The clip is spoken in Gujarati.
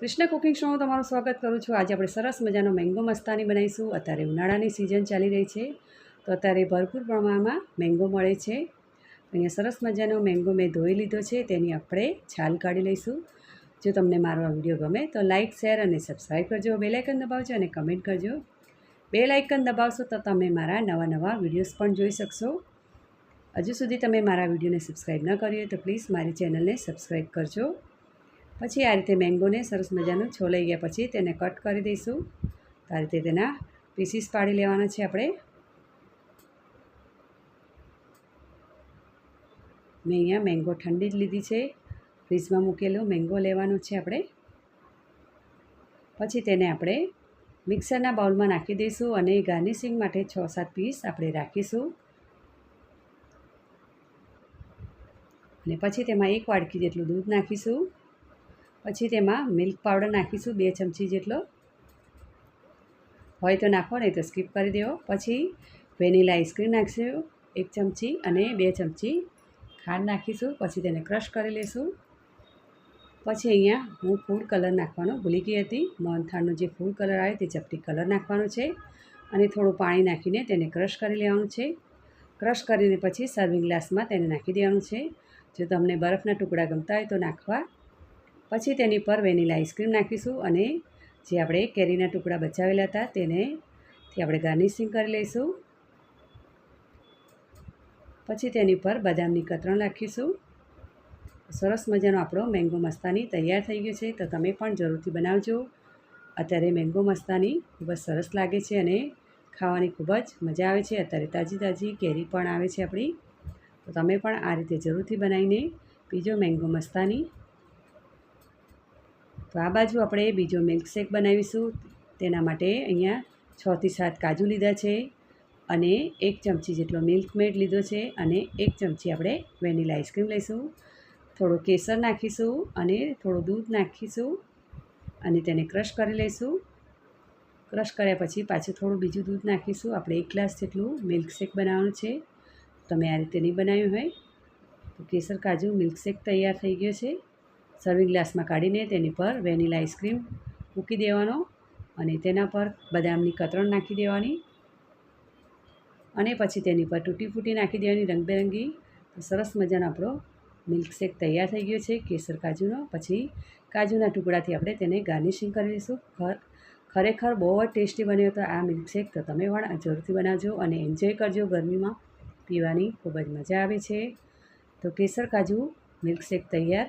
કૃષ્ણ કુકિંગ શોમાં તમારું સ્વાગત કરું છું. આજે આપણે સરસ મજાનો મેંગો મસ્તાની બનાવીશું. અત્યારે ઉનાળાની સિઝન ચાલી રહી છે. તો અત્યારે ભરપૂર પ્રમાણમાં મેંગો મળે છે. અહીંયા સરસ મજાનો મેંગો મેં ધોઈ લીધો છે. તેની આપણે છાલ કાઢી લઈશું. જો તમને મારો આ વીડિયો ગમે તો લાઇક શેર અને સબસ્ક્રાઈબ કરજો. બે લાઇકન દબાવજો અને કમેન્ટ કરજો. બે લાઇકન દબાવશો તો તમે મારા નવા નવા વિડીયોઝ પણ જોઈ શકશો. હજુ સુધી તમે મારા વિડીયોને સબસ્ક્રાઈબ ન કરીએ તો પ્લીઝ મારી ચેનલને સબસ્ક્રાઈબ કરજો. પછી આ રીતે મેંગોને સરસ મજાનું છોલાઈ ગયા પછી તેને કટ કરી દઈશું. તો આ રીતે તેના પીસીસ પાડી લેવાના છે આપણે. મેં અહીંયા મેંગો ઠંડી જ લીધી છે. ફ્રીજમાં મૂકેલો મેંગો લેવાનો છે આપણે. પછી તેને આપણે મિક્સરના બાઉલમાં નાખી દઈશું અને ગાર્નિશિંગ માટે છ સાત પીસ આપણે રાખીશું. અને પછી તેમાં એક વાડકી જેટલું દૂધ નાખીશું. પછી તેમાં મિલ્ક પાવડર નાખીશું બે ચમચી જેટલો. હોય તો નાખો, નહીં તો સ્કીપ કરી દેવો. પછી વેનીલા આઈસ્ક્રીમ નાખીશું એક ચમચી અને બે ચમચી ખાંડ નાખીશું. પછી તેને ક્રશ કરી લઈશું પછી અહીંયા હું ફૂડ કલર નાખવાનો ભૂલી ગઈ હતી. મોહનથાળનો જે ફૂડ કલર આવે તે ચપટી કલર નાખવાનો છે અને થોડું પાણી નાખીને તેને ક્રશ કરી લેવાનું છે. ક્રશ કરીને પછી સર્વિંગ ગ્લાસમાં તેને નાખી દેવાનું છે. જો તમને બરફના ટુકડા ગમતા હોય તો નાખવા. પછી તેની પર વેનીલા આઈસ્ક્રીમ નાખીશું અને જે આપણે કેરીના ટુકડા બચાવેલા હતા તેને થી આપણે ગાર્નિશિંગ કરી લઈશું. પછી તેની પર બદામની કતરણ નાખીશું. સરસ મજાનો આપણો મેંગો મસ્તાની તૈયાર થઈ ગયો છે, તો તમે પણ જરૂરથી બનાવજો. અત્યારે મેંગો મસ્તાની ખૂબ જ સરસ લાગે છે અને ખાવાની ખૂબ જ મજા આવે છે. અત્યારે તાજી તાજી કેરી પણ આવે છે આપણી. તો તમે પણ આ રીતે જરૂરથી બનાવીને પીજો મેંગો મસ્તાની. તો આ બાજુ આપણે બીજો મિલ્કશેક બનાવીશું. તેના માટે અહીંયા છથી સાત કાજુ લીધા છે અને એક ચમચી જેટલો મિલ્ક મેડ લીધો છે અને એક ચમચી આપણે વેનીલા આઈસ્ક્રીમ લઈશું. થોડો કેસર નાખીશું અને થોડું દૂધ નાખીશું અને તેને ક્રશ કરી લઈશું. ક્રશ કર્યા પછી પાછું થોડું બીજું દૂધ નાખીશું. આપણે એક ગ્લાસ જેટલું મિલ્કશેક બનાવવાનું છે. તમે આ રીતે નહીં બનાવ્યું હોય તો કેસર કાજુ મિલ્કશેક તૈયાર થઈ ગયો છે. સર્વિંગ ગ્લાસમાં કાઢીને તેની પર વેનીલા આઈસ્ક્રીમ મૂકી દેવાનો અને તેના પર બદામની કતરણ નાખી દેવાની અને પછી તેની પર તૂટી ફૂટી નાખી દેવાની રંગબેરંગી. સરસ મજાનો આપણો મિલ્કશેક તૈયાર થઈ ગયો છે કેસર કાજુનો. પછી કાજુના ટુકડાથી આપણે તેને ગાર્નિશિંગ કરી દઈશું. ખરેખર બહુ જ ટેસ્ટી બન્યો હતો આ મિલ્કશેક તો તમે પણ જરૂરથી બનાવજો અને એન્જોય કરજો ગરમીમાં. પીવાની ખૂબ જ મજા આવે છે. તો કેસર કાજુ મિલ્કશેક તૈયાર